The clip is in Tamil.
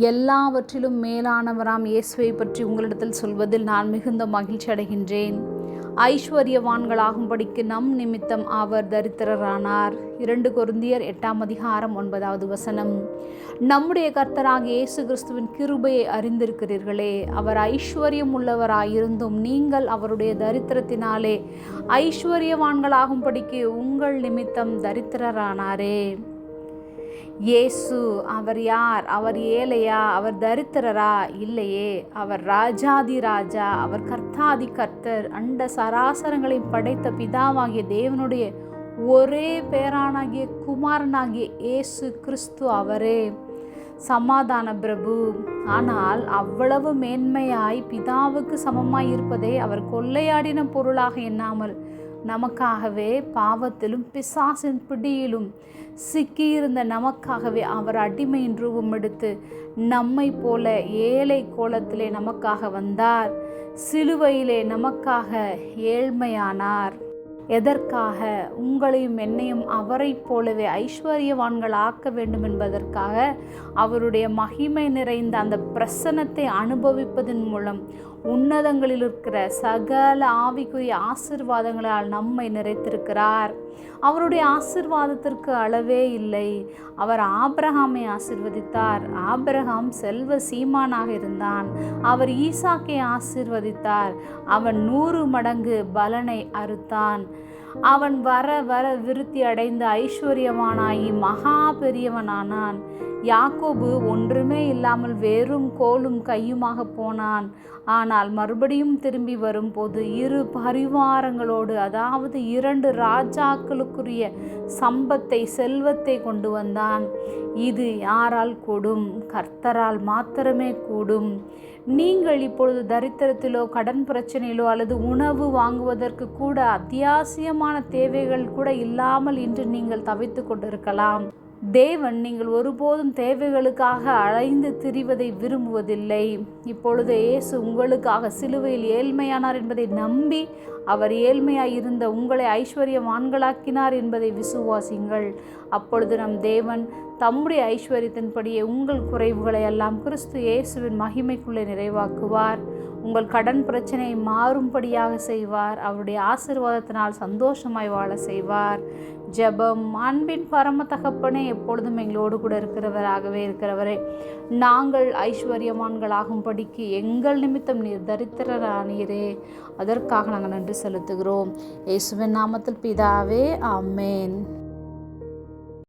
எல்லாவற்றிலும் மேலானவராம் இயேசுவை பற்றி உங்களிடத்தில் சொல்வதில் நான் மிகுந்த மகிழ்ச்சி அடைகின்றேன். ஐஸ்வர்யவான்களாகும்படிக்கு நம் நிமித்தம் அவர் தரித்திரரானார். இரண்டு கொருந்தியர் எட்டாம் அதிகாரம் ஒன்பதாவது வசனம். நம்முடைய கர்த்தராக இயேசு கிறிஸ்துவின் கிருபையை அறிந்திருக்கிறீர்களே அவர் ஐஸ்வர்யம் உள்ளவராயிருந்தும் நீங்கள் அவருடைய தரித்திரத்தினாலே ஐஸ்வர்யவான்களாகும்படிக்கு உங்கள் நிமித்தம் தரித்திரரானாரே. இயேசு அவர் யார்? அவர் ஏழையா? அவர் தரித்திரரா? இல்லையே. அவர் ராஜாதி ராஜா அவர் கர்த்தாதி கர்த்தர் அண்ட சராசரங்களை படைத்த பிதாவாகிய தேவனுடைய ஒரே பேரானாகிய குமாரனாகிய இயேசு கிறிஸ்து அவரே. சமாதான பிரபு. ஆனால் அவ்வளவு மேன்மையாய் பிதாவுக்கு சமமாய் இருப்பதை அவர் கொள்ளையாடின பொருளாக எண்ணாமல் நமக்காகவே பாவத்திலும் பிசாசின் பிடியிலும் சிக்கியிருந்த நமக்காகவே அவர் அடிமையின் ரூபம் எடுத்து நம்மை போல ஏழை கோலத்திலே நமக்காக வந்தார். சிலுவையிலே நமக்காக ஏழ்மையானார். எதற்காக உங்களையும் என்னையும் அவரைப் போலவே ஐஸ்வர்யவான்கள் ஆக்க வேண்டும் என்பதற்காக அவருடைய மகிமை நிறைந்த அந்த பிரசனத்தை அனுபவிப்பதன் மூலம் உன்னதங்களில் இருக்கிற சகல ஆவிக்குரிய ஆசிர்வாதங்களால் நம்மை நிறைத்திருக்கிறார். அவருடைய ஆசிர்வாதத்திற்கு அளவே இல்லை. அவர் ஆபிரஹாமை ஆசிர்வதித்தார். ஆபிரஹாம் செல்வ சீமானாக இருந்தான். அவர் ஈசாக்கை ஆசிர்வதித்தார். அவன் நூறு மடங்கு பலனை அறுத்தான். அவன் வர வர விருத்தி அடைந்து ஐஸ்வர்யவானாகி மகா பெரியவனானான். யாக்கோபு ஒன்றுமே இல்லாமல் வெறும் கோலும் கையுமாக போனான். ஆனால் மறுபடியும் திரும்பி வரும்போது இரு பரிவாரங்களோடு அதாவது இரண்டு ராஜாக்களுக்குரிய சம்பத்தை செல்வத்தை கொண்டு வந்தான். இது யாரால் கூடும்? கர்த்தரால் மாத்திரமே கூடும். நீங்கள் இப்பொழுது தரித்திரத்திலோ கடன் பிரச்சனையிலோ அல்லது உணவு வாங்குவதற்கு கூட அத்தியாவசியமான தேவைகள் கூட இல்லாமல் இன்று நீங்கள் தவித்து கொண்டிருக்கலாம். தேவன் நீங்கள் ஒருபோதும் தேவைகளுக்காக அலைந்து திரிவதை விரும்புவதில்லை. இப்பொழுது இயேசு உங்களுக்காக சிலுவையில் ஏழ்மையானார் என்பதை நம்பி அவர் ஏழ்மையாய் இருந்த உங்களை ஐஸ்வர்யவான்களாக்கினார் என்பதை விசுவாசிங்கள் அப்பொழுது நம் தேவன் தம்முடைய ஐஸ்வர்யத்தின்படியே உங்கள் குறைவுகளை எல்லாம் கிறிஸ்து இயேசுவின் மகிமைக்குள்ளே நிறைவாக்குவார். உங்கள் கடன் பிரச்சனையை மாறும்படியாக செய்வார். அவருடைய ஆசிர்வாதத்தினால் சந்தோஷமாய் வாழ செய்வார். ஜெபம் அன்பின் பரம தகப்பனே எப்பொழுதும் எங்களோடு கூட இருக்கிறவராகவே இருக்கிறவரே. நாங்கள் ஐஸ்வர்யமான்களாகும்படிக்கு எங்கள் நிமித்தம் நீர் தரித்திரரானீரே. அதற்காக நாங்கள் நன்றி செலுத்துகிறோம். இயேசுவின் நாமத்தில் பிதாவே ஆமேன்.